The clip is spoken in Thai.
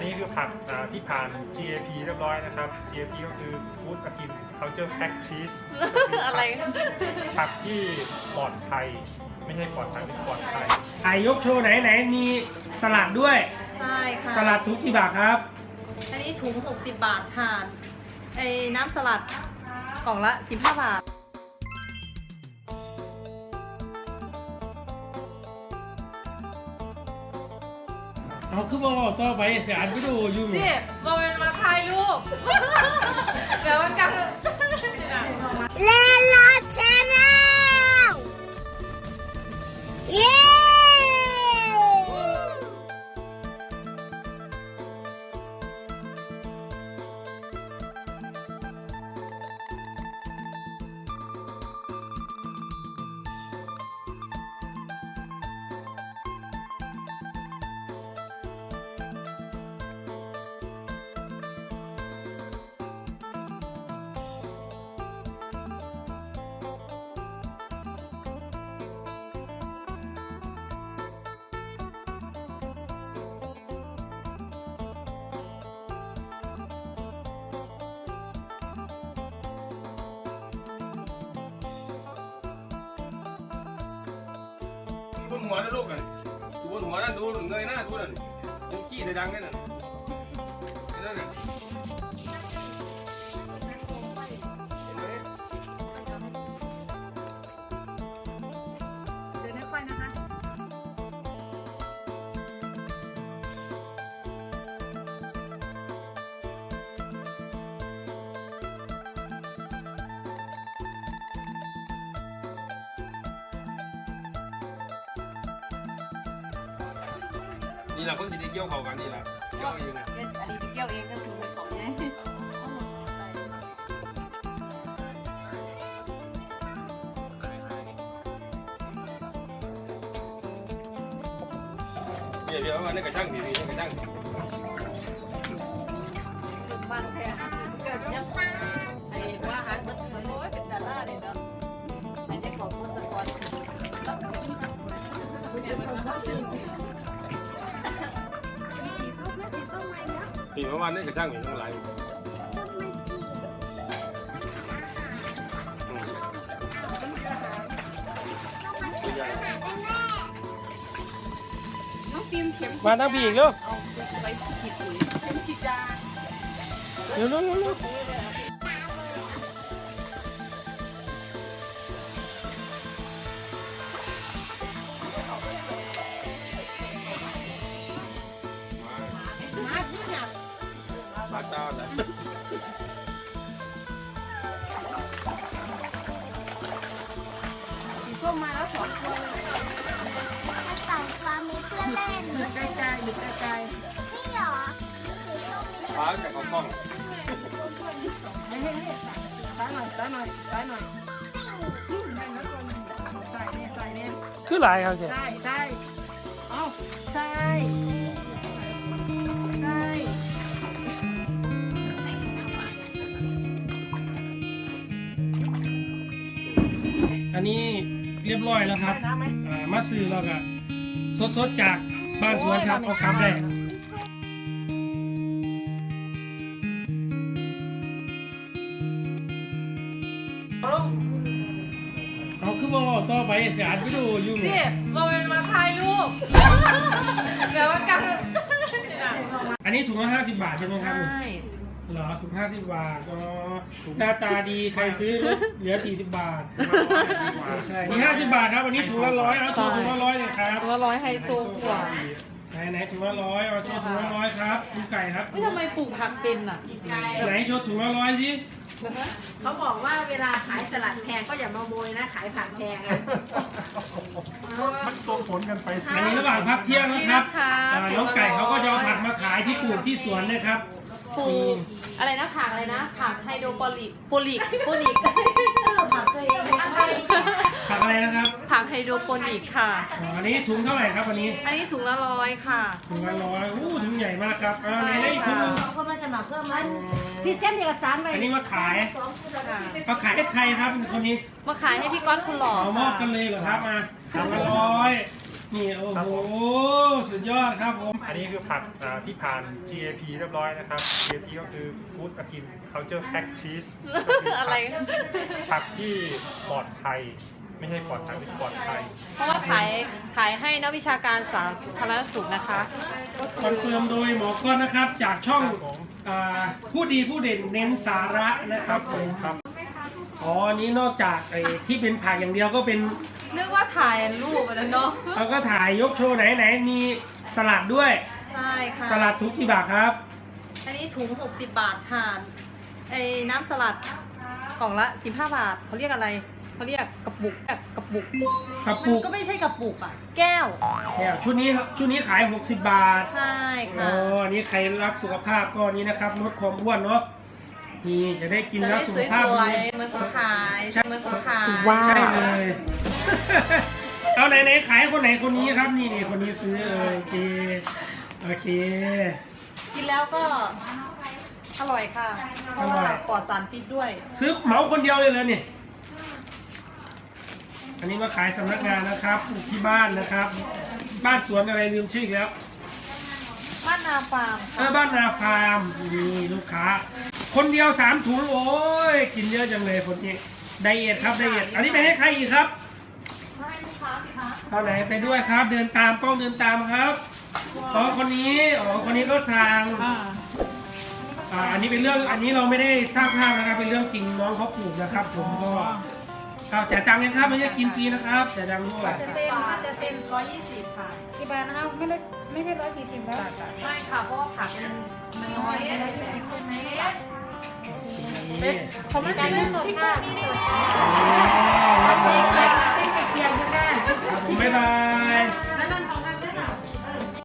นนี้คือผักอ่าที่ผ่าน GAP เรียบร้อยนะครับ GAP ก็คือ Food Agin Culture Practice อะไรผักที่ปลอดภัย ไม่ใช่ปลอดภัยเป็นปลอดภัยอายกโชว์ไหนไหนมีสลัดด้วย ใช่ค่ะ สลัดทุกกี่บาทครับ อันนี้ถุง 60 บาทค่ะไอ้น้ำสลัดกล่องละ 15 บาท เอาคือบอกต่อไปเสียอันวิดีโออยู่นี่บอเป็นมาถ่ายรูปเดี๋ยวมันกันเลล บนหัวนะลูกกันดูบนหัวนั่นดูเงยหน้าดูนั่นยังขี้ได้ดังแค่นั้น นี่แหละคนที่ได้เกี่ยวเขากันนี่แหละเกี่ยวเอยู่เนี่ยอันนี้ที่เกี่ยวเองก็คือเป็นของไงเดี๋ยวเดี๋ยวมาในกระช่างดีๆในกระช่างบ้านแท้เกิดยังไอ้ว่าหารมันโอ้ยเป็นดาราเนี่ยเนาะไอ้เนี่ยของคนสกอต ปีเมื่อวานในกระช่างมีทั้งหลายอืมตัวใหญ่น้องฟิล์มเข็มมาตั้งพี่อีกเร็ว เอาไปฉีดปุ๋ยเข็มฉีดยา เร็วเร็วเร็วเร็ว ตาและสีส้มาแล้วสองตัวเลยถ้าต่างความมีเพื่อนเล่นอยู่ใกล้ๆอยู่ใกล้นี่เหรอปลาจากเขากล้องๆไม่ให้ให้ซ้ายหน่อยซ้ายหน่อยซ้ายหน่อยให้แล้วตัวนึงใส่เนี่ยใส่เนี่ยคือหลายครับเจ๊ใช่ใช่เอ้าใช่ นนี้เรียบร้อยแล้วครับอ่ามาซื้อแล้วก็สดๆจากบ้านสวนครับเอาครับได้เอาคือบอกต่อไปเสียอันวิดีโออยู่นี่บอเป็นมาถ่ายรูปเดี๋ยวมันกันอันนี้ถุงละห้าสิบบาทใช่ไหมครับใช่ เหรอถุงห้าสิบบาทก็หน้าตาดีใครซื้อลดเหลือสี่สิบบาทใช่นี่ห้าสิบบาทครับอันนี้ถุงละร้อยเอาถุงถุงละร้อยเลยครับตัวร้อยไฮโซกว่าไหนไหนถุงละร้อยเอาโชว์ถุงละร้อยครับดูไก่ครับเฮ้ยทำไมปลูกผักเป็นอะไหนโชว์ถุงละร้อยสิเขาบอกว่าเวลาขายสลัดแพงก็อย่ามาโมยนะ ขายผักแพงอะมันส่งผลกันไปอันนี้ระหว่างพักเที่ยงนะครับนี่นะคะอ่าน้องไก่เขาก็จะเอาผักมาขายที่ปลูกที่สวนนะครับ ปลูกอะไรนะผักอะไรนะผักไฮโดรโปลิกโปลิกโปลิกผักตัวเองไม่ใช่ผักอะไรนะครับผักไฮโดรโปนิกค่ะอ๋ออันนี้ถุงเท่าไหร่ครับอันนี้ อันนี้ถุงละร้อยค่ะถุงละร้อยอู้ถุงใหญ่มากครับเอาไหนไหนอีกถุงหนึงเขาก็มาสมัครเพิ่มมันพี่เส้นเอกสารไปอันนี้มาขายค่ะเอาขายให้ใครครับคนนี้มาขายให้พี่ก้อนคุณหล่อเอามอบกันเลยเหรอครับมาสามร้อยนี่โอ้โหสุดยอดครับผม อันนี้คือผักอ่าที่ผ่าน GAP เรียบร้อยนะครับ GAP ก็คือ Food a k i n Culture Pack Cheese อะไร ผักที่ปลอดภัย ไม่ใช่ปลอดสารพิษปลอดภัย เพราะว่าขายขายให้นักวิชาการสาธารณสุขนะคะ คอนเฟิร์มโดยหมอก้อนนะครับ จากช่องครับผมอ่าผู้ดีผู้เด่นเน้นสาระนะครับผมครับ อ๋ออันนี้นอกจากไอ้ที่เป็นผักอย่างเดียวก็เป็นนึกว่าถ่ายรูปแล้วเนาะ เราก็ถ่ายยกโชว์ไหนไหนมี สลัดด้วย ใช่ค่ะสลัดทุกกี่บาทครับ อันนี้ถุง 60 บาทค่ะไอ้น้ำสลัดกล่องละ 15 บาทเขาเรียกอะไรเขาเรียกกระปุกแบบกระปุกกระมัปุกนก็ไม่ใช่กระปุกอะ แก้ว แก้วชุดนี้ครับชุดนี้ขาย 60 บาทใช่อ๋ค่ะออันนี้ใครรักสุขภาพก็นี้นะครับลดความอ้วนเนาะนี่จะได้กินจะแล้ได้วสุสขภาพวดียๆเหมือนคนขาย ใช่เหมือนคนขายใช่เลย เอาไหนไหนขายคนไหนคนนี้ครับนี่นี่คนนี้ซื้อเออโอเคโอเค กินแล้วก็อร่อยค่ะ เพราะว่าปลอดสารพิษด้วย ซื้อเหมาคนเดียวเลยเลยนี่ อันนี้มาขายสำนักงานนะครับปลูกที่บ้านนะครับ บ้านสวนอะไรลืมชื่ออีกแล้ว บ้านนาฟาร์มเออบ้านนาฟาร์มนี่ลูกค้า คนเดียวสามถุงโอ้ยกินเยอะจังเลยคนนี้ไดเอทครับไดเอทอันนี้ไปให้ใครอีกครับ เอาไหนไปด้วยครับ เดินตามกล้องเดินตามครับอ๋อคนนี้อ๋อคนนี้ก็สั่งอ่าอันนี้เป็นเรื่องอันนี้เราไม่ได้สร้างภาพนะครับเป็นเรื่องจริงน้องเขาปลูกนะครับ ผมก็เอาจ่ายตังค์นะครับไม่ใช่กินฟรีนะครับจ่ายตังค์ด้วยจะเซ็นจะเซ็นร้อยยี่สิบค่ะกี่บาทนะคะไม่ได้ไม่ได้ร้อยสี่สิบแล้วไม่ค่ะเพราะว่าผักมันมันน้อยไม่ได้เป็นนี่ผมไม่ได้ไม่สดค่ะไม่สดจริงค่ะ เป็